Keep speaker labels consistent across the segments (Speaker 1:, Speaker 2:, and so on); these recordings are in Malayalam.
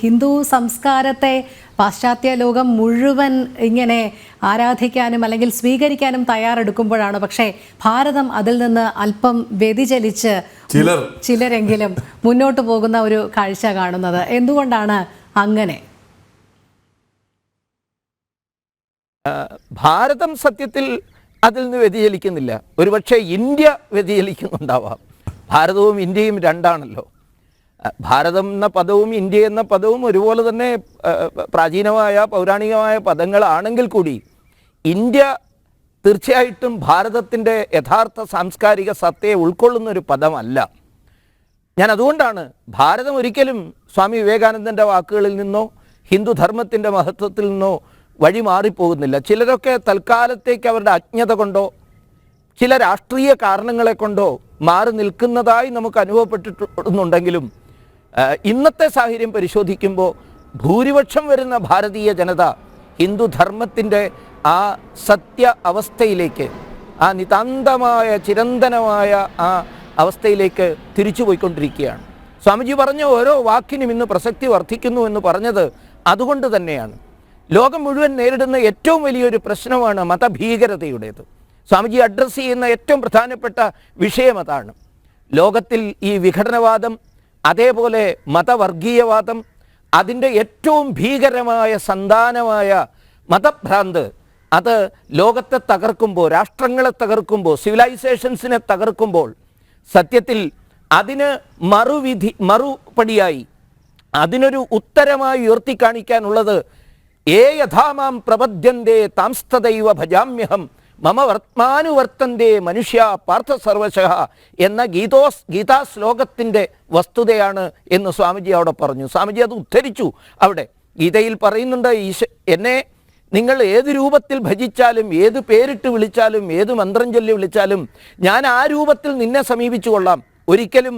Speaker 1: ഹിന്ദു സംസ്കാരത്തെ പാശ്ചാത്യ ലോകം മുഴുവൻ ഇങ്ങനെ ആരാധിക്കാനും അല്ലെങ്കിൽ സ്വീകരിക്കാനും തയ്യാറെടുക്കുമ്പോഴാണ്. പക്ഷേ ഭാരതം അതിൽ നിന്ന് അല്പം വ്യതിചലിച്ച്
Speaker 2: ചിലർ.
Speaker 1: ചിലരെങ്കിലും മുന്നോട്ട് പോകുന്ന ഒരു കാഴ്ച കാണുന്നത്. എന്തുകൊണ്ടാണ് അങ്ങനെ?
Speaker 3: ഭാരതം സത്യത്തിൽ അതിൽ നിന്ന് വ്യതിചലിക്കുന്നില്ല. ഒരുപക്ഷെ ഇന്ത്യ വ്യതിചലിക്കുന്നുണ്ടാവാം. ഭാരതവും ഇന്ത്യയും രണ്ടാണല്ലോ. ഭാരതം എന്ന പദവും ഇന്ത്യ എന്ന പദവും ഒരുപോലെ തന്നെ പ്രാചീനമായ പൗരാണികമായ പദങ്ങളാണെങ്കിൽ കൂടി ഇന്ത്യ തീർച്ചയായിട്ടും ഭാരതത്തിന്റെ യഥാർത്ഥ സാംസ്കാരിക സത്തയെ ഉൾക്കൊള്ളുന്ന ഒരു പദമല്ല. ഞാൻ അതുകൊണ്ടാണ് ഭാരതം ഒരിക്കലും സ്വാമി വിവേകാനന്ദന്റെ വാക്കുകളിൽ നിന്നോ ഹിന്ദു ധർമ്മത്തിന്റെ മഹത്വത്തിൽ നിന്നോ വഴി മാറിപ്പോകുന്നില്ല. ചിലരൊക്കെ തൽക്കാലത്തേക്ക് അവരുടെ അജ്ഞത കൊണ്ടോ ചില രാഷ്ട്രീയ കാരണങ്ങളെ കൊണ്ടോ മാറി നിൽക്കുന്നതായി നമുക്ക് അനുഭവപ്പെട്ടിട്ടുണ്ടെങ്കിലും ഇന്നത്തെ സാഹചര്യം പരിശോധിക്കുമ്പോൾ ഭൂരിപക്ഷം വരുന്ന ഭാരതീയ ജനത ഹിന്ദുധർമ്മത്തിന്റെ ആ സത്യ അവസ്ഥയിലേക്ക് ആ നിതാന്തമായ ചിരന്തനമായ ആ അവസ്ഥയിലേക്ക് തിരിച്ചു പോയിക്കൊണ്ടിരിക്കുകയാണ്. സ്വാമിജി പറഞ്ഞ ഓരോ വാക്കിനും ഇന്ന് പ്രസക്തി വർദ്ധിക്കുന്നു എന്ന് പറഞ്ഞത് അതുകൊണ്ട് തന്നെയാണ്. ലോകം മുഴുവൻ നേരിടുന്ന ഏറ്റവും വലിയൊരു പ്രശ്നമാണ് മതഭീകരതയുടേത്. സ്വാമിജി അഡ്രസ്സ് ചെയ്യുന്ന ഏറ്റവും പ്രധാനപ്പെട്ട വിഷയം അതാണ്. ലോകത്തിൽ ഈ വിഘടനവാദം അതേപോലെ മതവർഗീയവാദം അതിന്റെ ഏറ്റവും ഭീകരമായ സന്താനമായ മതഭ്രാന്ത് അത് ലോകത്തെ തകർക്കുമ്പോൾ രാഷ്ട്രങ്ങളെ തകർക്കുമ്പോൾ സിവിലൈസേഷൻസിനെ തകർക്കുമ്പോൾ സത്യത്തിൽ അതിന് മറുവിധി മറുപടിയായി അതിനൊരു ഉത്തരമായി ഉയർത്തിക്കാണിക്കാനുള്ളത് ഏ യഥാമാം പ്രപദ്യന്തേ താംസ്തദൈവ ഭജാമ്യഹം മമ വർത്തമാനുവർത്തന്തേ മനുഷ്യ പാർത്ഥ സർവശ എന്ന ഗീതോസ് ഗീതാ ശ്ലോകത്തിന്റെ വസ്തുതയാണ് എന്ന് സ്വാമിജി അവിടെ പറഞ്ഞു. സ്വാമിജി അത് ഉദ്ധരിച്ചു അവിടെ. ഗീതയിൽ പറയുന്നുണ്ട് ഈശ എന്നെ നിങ്ങൾ ഏത് രൂപത്തിൽ ഭജിച്ചാലും ഏത് പേരിട്ട് വിളിച്ചാലും ഏത് മന്ത്രം ചൊല്ലി വിളിച്ചാലും ഞാൻ ആ രൂപത്തിൽ നിന്നെ സമീപിച്ചു കൊള്ളാം. ഒരിക്കലും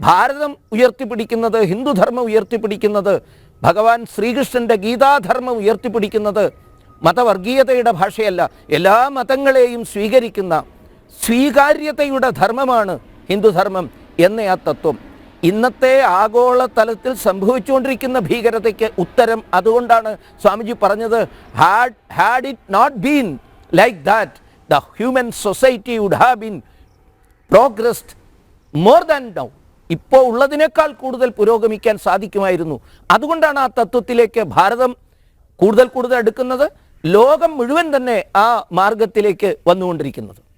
Speaker 3: ഭാരതം ഉയർത്തിപ്പിടിക്കുന്നത് ഹിന്ദുധർമ്മം ഉയർത്തിപ്പിടിക്കുന്നത് ഭഗവാൻ ശ്രീകൃഷ്ണന്റെ ഗീതാധർമ്മം ഉയർത്തിപ്പിടിക്കുന്നത് മതവർഗീയതയുടെ ഭാഷയല്ല. എല്ലാ മതങ്ങളെയും സ്വീകരിക്കുന്ന സ്വീകാര്യതയുടെ ധർമ്മമാണ് ഹിന്ദുധർമ്മം എന്ന ആ തത്വം. ഇന്നത്തെ ആഗോള തലത്തിൽ സംഭവിച്ചുകൊണ്ടിരിക്കുന്ന ഭീകരതയ്ക്ക് ഉത്തരം അതുകൊണ്ടാണ് സ്വാമിജി പറഞ്ഞത് had had it not been like that the human society would have been progressed more than now ഇപ്പോൾ ഉള്ളതിനേക്കാൾ കൂടുതൽ പുരോഗമിക്കാൻ സാധിക്കുമായിരുന്നു. അതുകൊണ്ടാണ് ആ തത്വത്തിലേക്ക് ഭാരതം കൂടുതൽ കൂടുതൽ എടുക്കുന്നത് ലോകം മുഴുവൻ തന്നെ ആ മാർഗത്തിലേക്ക് വന്നുകൊണ്ടിരിക്കുന്നത്.